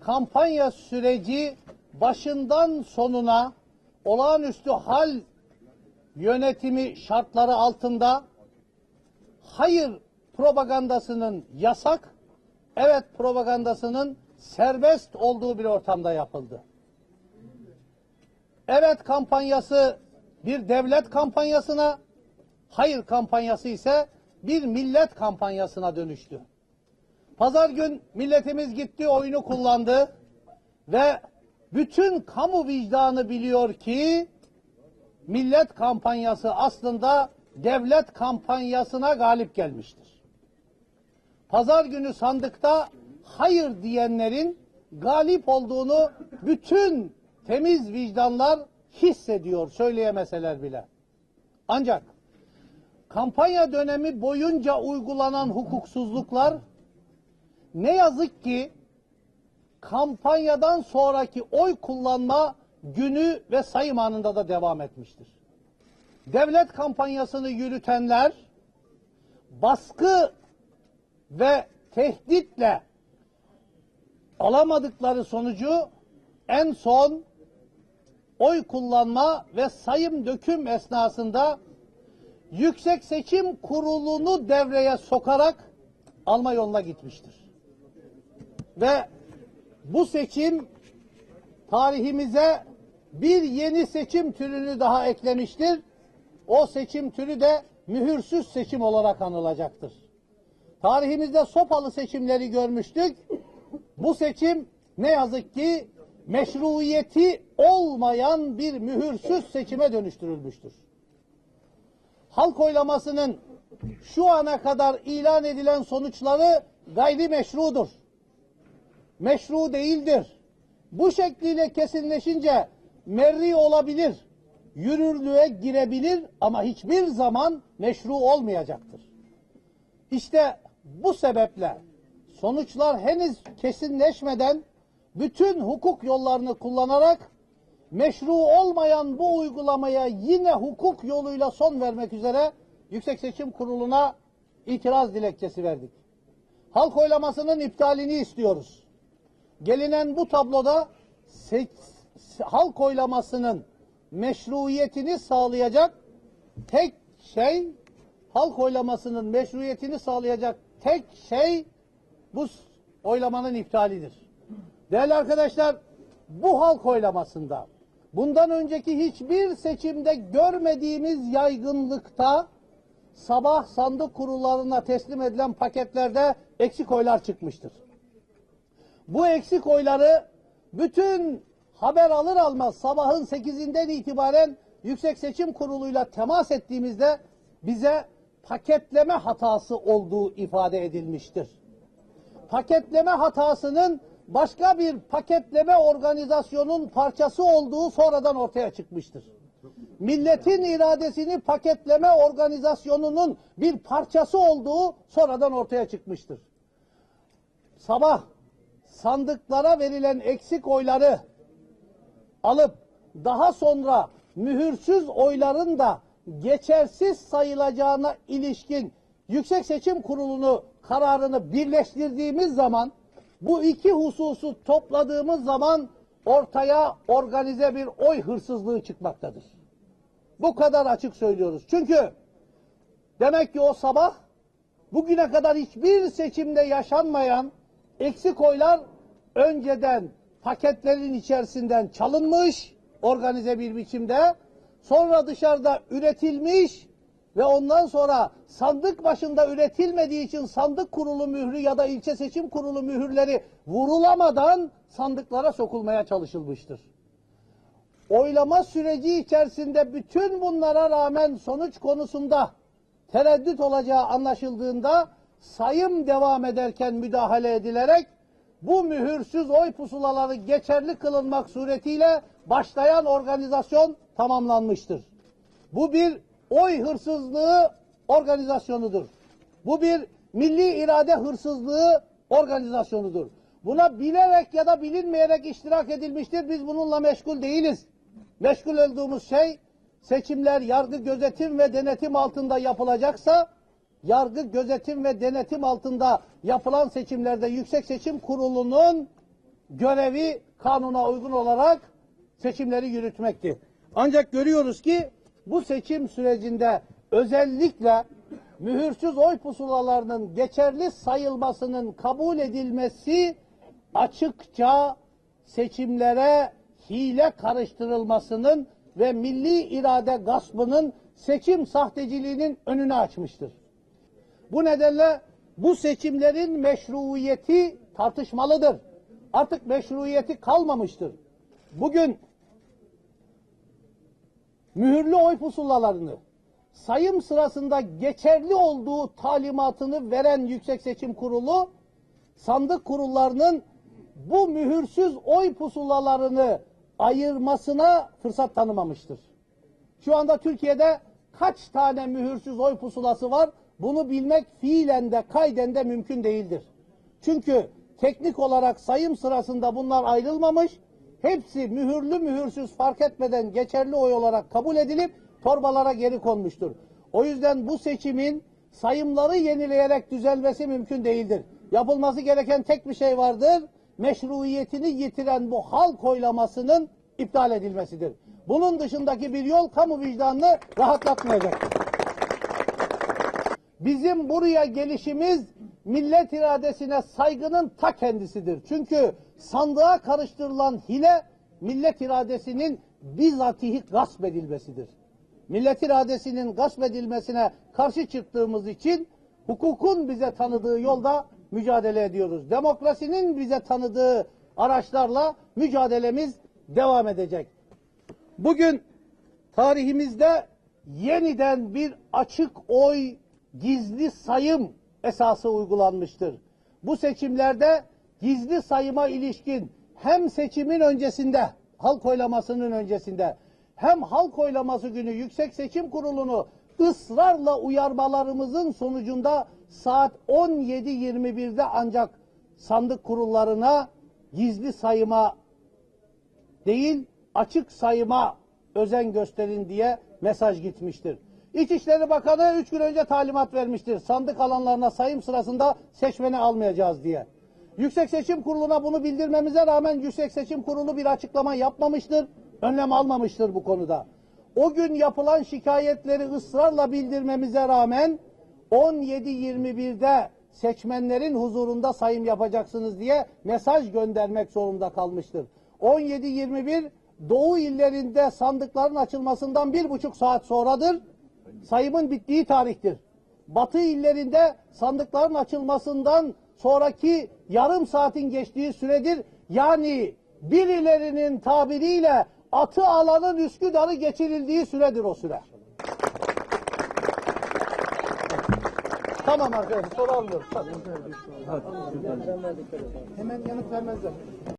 kampanya süreci başından sonuna olağanüstü hal yönetimi şartları altında hayır propagandasının yasak, evet propagandasının serbest olduğu bir ortamda yapıldı. Evet kampanyası bir devlet kampanyasına, hayır kampanyası ise bir millet kampanyasına dönüştü. Pazar gün milletimiz gitti, oyunu kullandı ve bütün kamu vicdanı biliyor ki millet kampanyası aslında devlet kampanyasına galip gelmiştir. Pazar günü sandıkta hayır diyenlerin galip olduğunu bütün temiz vicdanlar hissediyor, söyleyemeseler bile. Ancak kampanya dönemi boyunca uygulanan hukuksuzluklar ne yazık ki kampanyadan sonraki oy kullanma günü ve sayım anında da devam etmiştir. Devlet kampanyasını yürütenler baskı ve tehditle alamadıkları sonucu en son oy kullanma ve sayım döküm esnasında Yüksek Seçim Kurulu'nu devreye sokarak alma yoluna gitmiştir. Ve bu seçim tarihimize bir yeni seçim türünü daha eklemiştir. O seçim türü de mühürsüz seçim olarak anılacaktır. Tarihimizde sopalı seçimleri görmüştük. Bu seçim ne yazık ki meşruiyeti olmayan bir mühürsüz seçime dönüştürülmüştür. Halk oylamasının şu ana kadar ilan edilen sonuçları gayri meşrudur. Meşru değildir. Bu şekliyle kesinleşince merri olabilir, yürürlüğe girebilir ama hiçbir zaman meşru olmayacaktır. İşte bu sebeple sonuçlar henüz kesinleşmeden bütün hukuk yollarını kullanarak meşru olmayan bu uygulamaya yine hukuk yoluyla son vermek üzere Yüksek Seçim Kurulu'na itiraz dilekçesi verdik. Halk oylamasının iptalini istiyoruz. Gelinen bu tabloda se- halk oylamasının meşruiyetini sağlayacak tek şey halk oylamasının meşruiyetini sağlayacak tek şey bu oylamanın iptalidir. Değerli arkadaşlar bu halk oylamasında bundan önceki hiçbir seçimde görmediğimiz yaygınlıkta sabah sandık kurullarına teslim edilen paketlerde eksik oylar çıkmıştır. Bu eksik oyları bütün haber alır almaz sabahın 8'inden itibaren Yüksek Seçim Kurulu'yla temas ettiğimizde bize paketleme hatası olduğu ifade edilmiştir. Paketleme hatasının başka bir paketleme organizasyonun parçası olduğu sonradan ortaya çıkmıştır. Milletin iradesini paketleme organizasyonunun bir parçası olduğu sonradan ortaya çıkmıştır. Sabah sandıklara verilen eksik oyları alıp daha sonra mühürsüz oyların da geçersiz sayılacağına ilişkin Yüksek Seçim Kurulu'nu kararını birleştirdiğimiz zaman bu iki hususu topladığımız zaman ortaya organize bir oy hırsızlığı çıkmaktadır. Bu kadar açık söylüyoruz. Çünkü demek ki o sabah bugüne kadar hiçbir seçimde yaşanmayan eksik oylar önceden paketlerin içerisinden çalınmış organize bir biçimde sonra dışarıda üretilmiş ve ondan sonra sandık başında üretilmediği için sandık kurulu mührü ya da ilçe seçim kurulu mühürleri vurulamadan sandıklara sokulmaya çalışılmıştır. Oylama süreci içerisinde bütün bunlara rağmen sonuç konusunda tereddüt olacağı anlaşıldığında sayım devam ederken müdahale edilerek bu mühürsüz oy pusulaları geçerli kılınmak suretiyle başlayan organizasyon tamamlanmıştır. Bu bir oy hırsızlığı organizasyonudur. Bu bir milli irade hırsızlığı organizasyonudur. Buna bilerek ya da bilinmeyerek iştirak edilmiştir. Biz bununla meşgul değiliz. Meşgul olduğumuz şey seçimler yargı gözetim ve denetim altında yapılacaksa yargı, gözetim ve denetim altında yapılan seçimlerde Yüksek Seçim Kurulu'nun görevi kanuna uygun olarak seçimleri yürütmekti. Ancak görüyoruz ki bu seçim sürecinde özellikle mühürsüz oy pusulalarının geçerli sayılmasının kabul edilmesi açıkça seçimlere hile karıştırılmasının ve milli irade gaspının seçim sahteciliğinin önünü açmıştır. Bu nedenle bu seçimlerin meşruiyeti tartışmalıdır. Artık meşruiyeti kalmamıştır. Bugün mühürlü oy pusulalarını sayım sırasında geçerli olduğu talimatını veren Yüksek Seçim Kurulu sandık kurullarının bu mühürsüz oy pusulalarını ayırmasına fırsat tanımamıştır. Şu anda Türkiye'de kaç tane mühürsüz oy pusulası var? Bunu bilmek fiilen de kayden de mümkün değildir. Çünkü teknik olarak sayım sırasında bunlar ayrılmamış. Hepsi mühürlü mühürsüz fark etmeden geçerli oy olarak kabul edilip torbalara geri konmuştur. O yüzden bu seçimin sayımları yenileyerek düzelmesi mümkün değildir. Yapılması gereken tek bir şey vardır. Meşruiyetini yitiren bu halk oylamasının iptal edilmesidir. Bunun dışındaki bir yol kamu vicdanını rahatlatmayacaktır. Bizim buraya gelişimiz millet iradesine saygının ta kendisidir. Çünkü sandığa karıştırılan hile millet iradesinin bizatihi gasp edilmesidir. Millet iradesinin gasp edilmesine karşı çıktığımız için hukukun bize tanıdığı yolda mücadele ediyoruz. Demokrasinin bize tanıdığı araçlarla mücadelemiz devam edecek. Bugün tarihimizde yeniden bir açık oy gizli sayım esası uygulanmıştır. Bu seçimlerde gizli sayıma ilişkin hem seçimin öncesinde, halk oylamasının öncesinde hem halk oylaması günü Yüksek Seçim Kurulu'nu ısrarla uyarmalarımızın sonucunda saat 17.21'de ancak sandık kurullarına gizli sayıma değil açık sayıma özen gösterin diye mesaj gitmiştir. İçişleri Bakanı üç gün önce talimat vermiştir. Sandık alanlarına sayım sırasında seçmeni almayacağız diye. Yüksek Seçim Kurulu'na bunu bildirmemize rağmen Yüksek Seçim Kurulu bir açıklama yapmamıştır. Önlem almamıştır bu konuda. O gün yapılan şikayetleri ısrarla bildirmemize rağmen 17.21'de seçmenlerin huzurunda sayım yapacaksınız diye mesaj göndermek zorunda kalmıştır. 17.21 Doğu illerinde sandıkların açılmasından bir buçuk saat sonradır. Sayımın bittiği tarihtir. Batı illerinde sandıkların açılmasından sonraki yarım saatin geçtiği süredir. Yani birilerinin tabiriyle atı alanın Üsküdar'ı geçirildiği süredir o süre. Tamam arkadaşlar soru almıyorum. Hemen yanıt vermezler.